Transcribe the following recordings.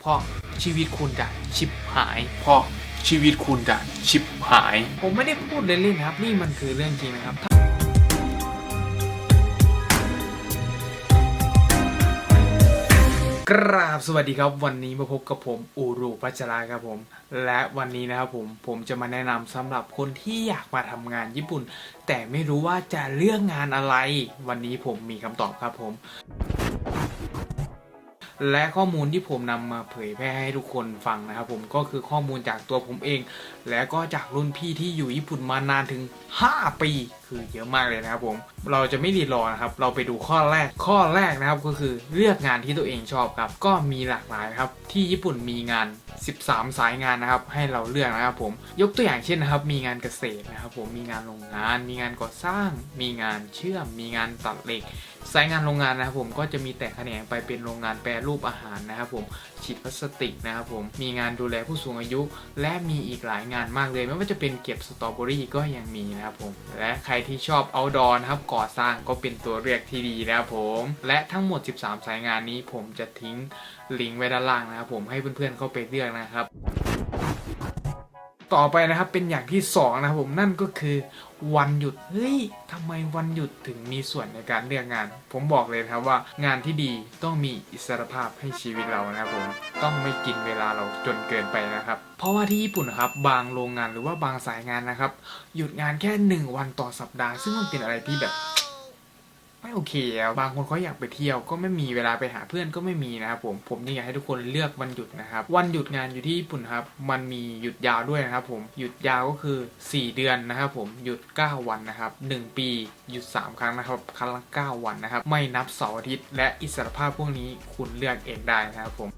เพราะชีวิตคุณจะชิบหาย เพราะชีวิตคุณจะชิบหาย ผมไม่ได้พูดเล่นๆนะครับ นี่มันคือเรื่องจริงนะครับ กราบสวัสดีครับ วันนี้มาพบกับผมอูรูพัชราครับผม และวันนี้นะครับผมผมจะมาแนะนำสำหรับคนที่อยากมาทำงานญี่ปุ่น แต่ไม่รู้ว่าจะเลือกงานอะไร วันนี้ผมมีคำตอบครับผม และข้อมูลที่ผมนำมาเผยแพร่ให้ทุกคนฟังนะครับ ผมก็คือข้อมูลจากตัวผมเอง และก็จากรุ่นพี่ที่อยู่ญี่ปุ่นมานานถึง 5 ปี คือเยอะมากเลยนะครับผมเราจะไม่รีรอนะครับ เราไปดูข้อแรกข้อแรกนะครับก็คือเลือกงานที่ตัวเองชอบครับ ก็มีหลากหลายครับ ที่ญี่ปุ่นมีงาน 13 สายงานนะครับ ให้เราเลือกนะครับ ผมยกตัวอย่างเช่นนะครับ มีงานเกษตรนะครับ ผมมีงานโรงงาน มีงานก่อสร้าง มีงานเชื่อม มีงานตัดเหล็ก สายงานโรงงานนะครับผมก็จะมีแตกแขนงไปเป็นโรงงานแปรรูปอาหารนะครับผมฉีดพลาสติกนะครับผมมีงานดูแลผู้สูงอายุ และมีอีกหลายงานมากเลย ไม่ว่าจะเป็นเก็บสตรอเบอรี่ก็ยังมีนะครับผมและใครที่ชอบเอาดอนครับก่อสร้างก็เป็นตัวเลือกที่ดีนะครับผมและทั้งหมด 13 สายงานนี้ผมจะทิ้งลิงก์ไว้ด้านล่างนะครับผมให้เพื่อนๆเข้าไปเลือกนะครับ ต่อไปนะครับเป็นอย่างที่สองนะครับผมนั่นก็คือวันหยุดเฮ้ยทำไมวันหยุดถึงมีส่วนในการเลือกงาน ผมบอกเลยครับว่างานที่ดีต้องมีอิสรภาพให้ชีวิตเรานะครับผมต้องไม่กินเวลาเราจนเกินไปนะครับ เพราะว่าที่ญี่ปุ่นนะครับบางโรงงานหรือว่าบางสายงานนะครับ หยุดงานแค่หนึ่งวันต่อสัปดาห์ ซึ่งมันเป็นอะไรที่แบบ ไม่โอเคอะบางคนเขาอยากไปเที่ยวก็ไม่มีเวลาไปหาเพื่อนก็ไม่มีนะครับผมผมยังอยากให้ทุกคนเลือกวันหยุดนะครับ วันหยุดงานอยู่ที่ญี่ปุ่นครับ มันมีหยุดยาวด้วยนะครับ ผมหยุดยาวก็คือ 4 เดือนนะครับผมหยุด 9 วันนะครับ 1 ปีหยุด 3 ครั้งนะครับ ครั้งละ9วันนะครับ ไม่นับเสาร์อาทิตย์และอิสรภาพพวกนี้คุณเลือกเองได้นะครับผม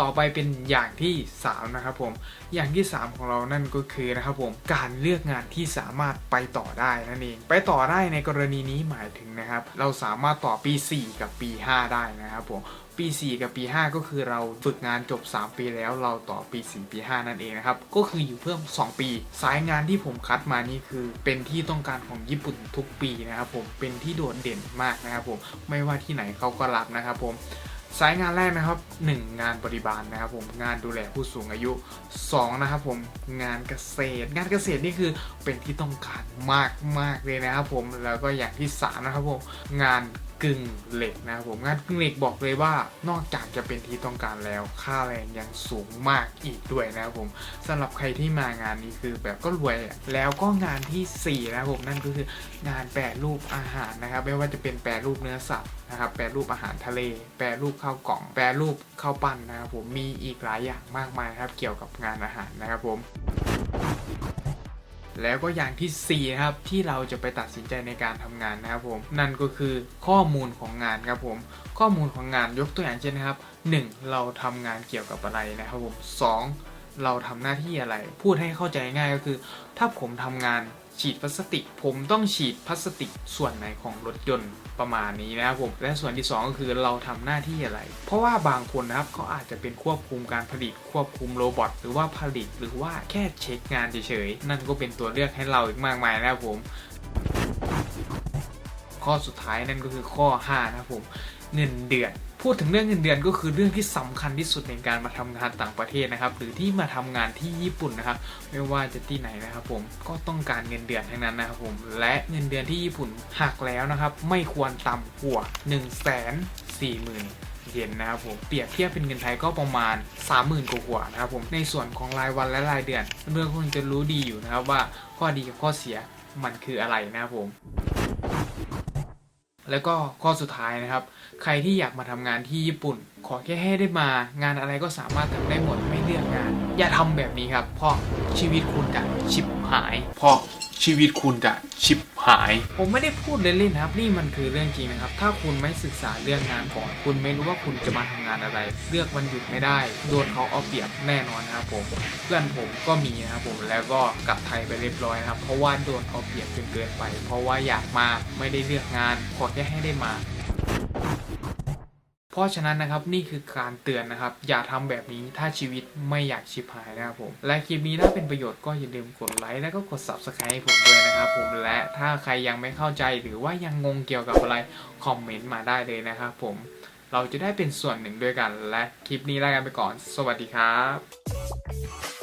ต่อไปเป็นอย่างที่ 3 นะครับผม อย่างที่ 3 ของเรานั่นก็คือนะครับผมการเลือกงานที่สามารถไปต่อได้นั่นเอง ไปต่อได้ในกรณีนี้หมายถึงนะครับ เราสามารถต่อปี 4 กับปี 5 ได้นะครับผมปี 4 กับปี 5 ก็คือเราฝึกงานจบ 3 ปีแล้วเราต่อปี 4 ปี 5 นั่นเองนะครับ ก็คืออยู่เพิ่ม 2 ปี สายงานที่ผมคัดมานี่คือ เป็นที่ต้องการของญี่ปุ่นทุกปีนะครับผมเป็นที่โดดเด่นมากนะครับผมไม่ว่าที่ไหนเขาก็รับนะครับผม สายงานแรกนะครับ 1 งานบริบาลนะครับผมงานดูแลผู้สูงอายุ 2 นะครับผมงานเกษตร งานเกษตรนี่คือเป็นที่ต้องการมากมากเลยนะครับผมแล้วก็อย่างที่ 3 นะครับผมงาน กึ่งเหล็กนะครับผมงานกึ่งเหล็กบอกเลยว่านอกจากจะเป็นที่ต้องการแล้ว ค่าแรงยังสูงมากอีกด้วยนะครับผมสำหรับใครที่มางานนี้คือแบบก็รวยแล้วก็งานทีสี่ 4 นะครับผมนั่นก็คืองานแปรรูปอาหารนะครับ ไม่ว่าจะเป็นแปรรูปเนื้อสัตว์นะครับแปรรูปอาหารทะเล แปรรูปข้าวกล่อง แปรรูปข้าวปั้นนะครับผมมีอีกหลายอย่างมากมายครับเกี่ยวกับงานอาหารนะครับผม แล้วก็อย่างที่4นะครับที่เราจะไปตัดสินใจในการทำงานนะครับผมนั่นก็คือข้อมูลของงานครับผมข้อมูลของงานยกตัวอย่างเช่นนะครับ 1. เราทำงานเกี่ยวกับอะไรนะครับผม 2. เราทำหน้าที่อะไร พูดให้เข้าใจง่ายก็คือ ถ้าผมทำงาน ฉีดพลาสติก ผมต้องฉีดพลาสติกส่วนไหนของรถยนต์ประมาณนี้นะครับผมและส่วนที่ 2 ก็คือเราทำหน้าที่อะไร เพราะว่าบางคนนะครับเขาอาจจะเป็นควบคุมการผลิตควบคุมโรบอทหรือว่าผลิตหรือว่าแค่เช็คงานเฉยๆนั่นก็เป็นตัวเลือกให้เราอีกมากมายนะครับผม ข้อสุดท้ายนั่นก็คือข้อ 5 นะครับผม เงินเดือนพูดถึงเรื่องเงินเดือนก็คือเรื่องที่สำคัญที่สุดในการมาทำงานต่างประเทศนะครับ หรือที่มาทำงานที่ญี่ปุ่นนะครับ ไม่ว่าจะที่ไหนนะครับ ผมก็ต้องการเงินเดือนทั้งนั้นนะครับผมและเงินเดือนที่ญี่ปุ่นหักแล้วนะครับ ไม่ควรต่ำกว่า1 4 0 0 0 0เยนนะครับผมเปรียบเทียบเป็นเงินไทยก็ประมาณ 30,000กว่านะครับผมในส่วนของรายวันและรายเดือนเพื่อนๆคงจะรู้ดีอยู่นะครับว่าข้อดีกับข้อเสียมันคืออะไรนะครับผม แล้วก็ข้อสุดท้ายนะครับ ใครที่อยากมาทำงานที่ญี่ปุ่น ขอแค่ให้ได้มางานอะไรก็สามารถทำได้หมด เลือกงาน อย่าทำแบบนี้ครับเพราะชีวิตคุณจะชิบหายเพราะชีวิตคุณจะชิบหาย ผมไม่ได้พูดเล่นๆนะครับ นี่มันคือเรื่องจริงนะครับ ถ้าคุณไม่ศึกษาเรื่องงานก่อน คุณไม่รู้ว่าคุณจะมาทำงานอะไร เลือกวันหยุดไม่ได้ โดนเขาเอาเปรียบแน่นอนนะครับผม เพื่อนผมก็มีนะครับผม แล้วก็กลับไทยไปเรียบร้อยนะครับ เพราะว่าโดนเอาเปรียบจนเกินไป เพราะว่าอยากมาไม่ได้เลือกงาน ขอแค่ให้ได้มาเพ ราะฉะนั้นนะครับนี่คือการเตือนนะครับ อย่าทำแบบนี้ถ้าชีวิตไม่อยากชิบหายนะครับผมและคลิปนี้ถ้าเป็นประโยชน์ก็อย่าลืมกดไลค์แล้วก็กด subscribe ให้ผมด้วยนะครับผมและถ้าใครยังไม่เข้าใจหรือว่ายังงงเกี่ยวกับอะไรคอมเมนต์มาได้เลยนะครับผมเราจะได้เป็นส่วนหนึ่งด้วยกัน และคลิปนี้ลากันไปก่อน สวัสดีครับ